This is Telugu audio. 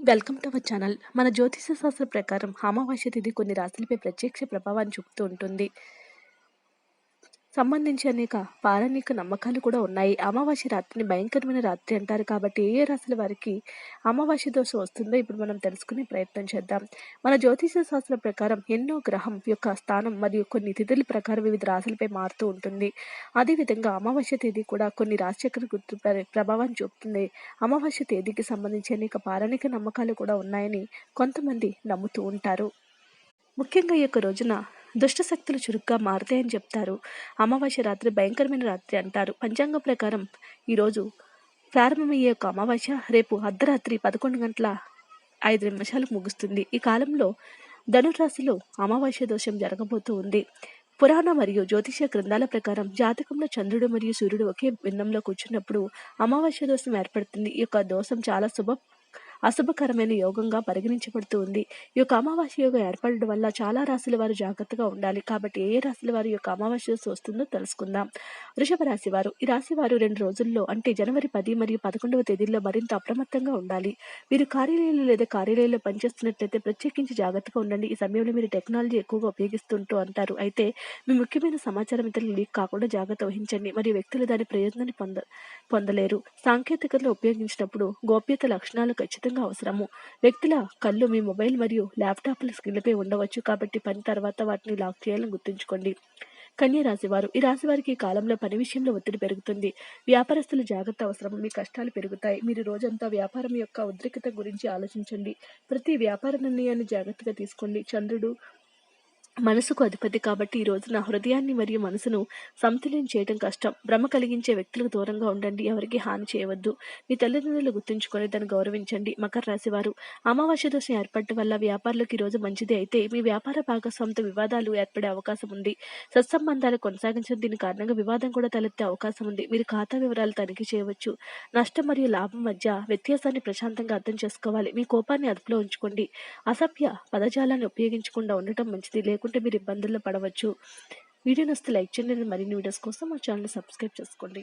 Welcome to our channel. మన జ్యోతిష శాస్త్ర ప్రకారం అమావాస్య తిథి కొన్ని రాశులపై ప్రత్యక్ష ప్రభావాన్ని చూపుతూ ఉంటుంది. సంబంధించి అనేక పారాణిక నమ్మకాలు కూడా ఉన్నాయి. అమావాస్య రాత్రిని భయంకరమైన రాత్రి అంటారు కాబట్టి ఏ రాశుల వారికి అమావాస్య దోషం వస్తుందో ఇప్పుడు మనం తెలుసుకునే ప్రయత్నం చేద్దాం. మన జ్యోతిష శాస్త్రం ప్రకారం ఎన్నో గ్రహం యొక్క స్థానం మరియు కొన్ని తిథుల ప్రకారం వివిధ రాశులపై మారుతూ ఉంటుంది. అదేవిధంగా అమావాస్య తేదీ కూడా కొన్ని రాశిచక్ర గుర్తు ప్రభావం చూపుతుంది. అమావాస్య తేదీకి సంబంధించి అనేక పారాణిక నమ్మకాలు కూడా ఉన్నాయని కొంతమంది నమ్ముతూ ఉంటారు. ముఖ్యంగా ఈ యొక్క రోజున దుష్ట శక్తులు చురుగ్గా మారుతాయని చెప్తారు. అమావాస్య రాత్రి భయంకరమైన రాత్రి అంటారు. పంచాంగం ప్రకారం ఈరోజు ప్రారంభమయ్యే యొక్క అమావాస్య రేపు అర్ధరాత్రి పదకొండు గంటల ఐదు నిమిషాలకు ముగుస్తుంది. ఈ కాలంలో ధనురాశిలో అమావాస్య దోషం జరగబోతూ ఉంది. పురాణ మరియు జ్యోతిష గ్రంథాల ప్రకారం జాతకంలో చంద్రుడు మరియు సూర్యుడు ఒకే భిన్నంలో కూర్చున్నప్పుడు అమావాస్య దోషం ఏర్పడుతుంది. ఈ యొక్క దోషం చాలా శుభ అశుభకరమైన యోగంగా పరిగణించబడుతూ ఉంది. ఈ యొక్క అమావాస్య యోగం ఏర్పడడం వల్ల చాలా రాశుల వారు జాగ్రత్తగా ఉండాలి. కాబట్టి ఏ రాశుల వారి యొక్క అమావాస్య వస్తుందో తెలుసుకుందాం. వృషభ రాశి వారు ఈ రాశి వారు రెండు రోజుల్లో అంటే జనవరి పది మరియు పదకొండవ తేదీల్లో మరింత అప్రమత్తంగా ఉండాలి. మీరు కార్యాలయంలో లేదా కార్యాలయంలో పనిచేస్తున్నట్లయితే ప్రత్యేకించి జాగ్రత్తగా ఉండండి. ఈ సమయంలో మీరు టెక్నాలజీ ఎక్కువగా ఉపయోగిస్తుంటూ అంటారు. అయితే మీ ముఖ్యమైన సమాచారం ఇతరులు లీక్ కాకుండా జాగ్రత్త వహించండి. మరియు వ్యక్తులు దాని ప్రయోజనాన్ని పొంద పొందలేరు. సాంకేతికతలో ఉపయోగించినప్పుడు గోప్యత లక్షణాలు ఖచ్చితంగా ఖచ్చితంగా అవసరము. వ్యక్తుల కళ్ళు మీ మొబైల్ మరియు ల్యాప్టాప్ల స్క్రీన్లపై ఉండవచ్చు. కాబట్టి పని తర్వాత వాటిని లాక్ చేయాలని గుర్తుంచుకోండి. కన్య రాశివారు ఈ రాశి వారికి ఈ కాలంలో పని విషయంలో ఒత్తిడి పెరుగుతుంది. వ్యాపారస్తులు జాగ్రత్త అవసరం మీ కష్టాలు పెరుగుతాయి. మీరు రోజంతా వ్యాపారం యొక్క ఉద్రిక్తత గురించి ఆలోచించండి. ప్రతి వ్యాపార నిర్ణయాన్ని జాగ్రత్తగా తీసుకోండి. చంద్రుడు మనసుకు అధిపతి కాబట్టి ఈ రోజున హృదయాన్ని మరియు మనసును సమతుల్యం చేయడం కష్టం. భ్రమ కలిగించే వ్యక్తులకు దూరంగా ఉండండి. ఎవరికి హాని చేయవద్దు. మీ తల్లిదండ్రులు గుర్తుంచుకొని దాన్ని గౌరవించండి. మకర రాశి వారు అమావాస్య దోషం ఏర్పడటం వల్ల వ్యాపారులకు ఈ రోజు మంచిది అయితే మీ వ్యాపార భాగస్వామితో వివాదాలు ఏర్పడే అవకాశం ఉంది. సత్సంబంధాలు కొనసాగించడం దీని కారణంగా వివాదం కూడా తలెత్తే అవకాశం ఉంది. మీరు ఖాతా వివరాలు తనిఖీ చేయవచ్చు. నష్టం మరియు లాభం మధ్య వ్యత్యాసాన్ని ప్రశాంతంగా అర్థం చేసుకోవాలి. మీ కోపాన్ని అదుపులో ఉంచుకోండి. అసభ్య పదజాలాన్ని ఉపయోగించకుండా ఉండటం మంచిది. లేకుండా లేకుంటే మీరు ఇబ్బందుల్లో పడవచ్చు. వీడియో నస్తే లైక్ చేయండి. మరిన్ని వీడియోస్ కోసం మా ఛానల్ సబ్స్క్రైబ్ చేసుకోండి.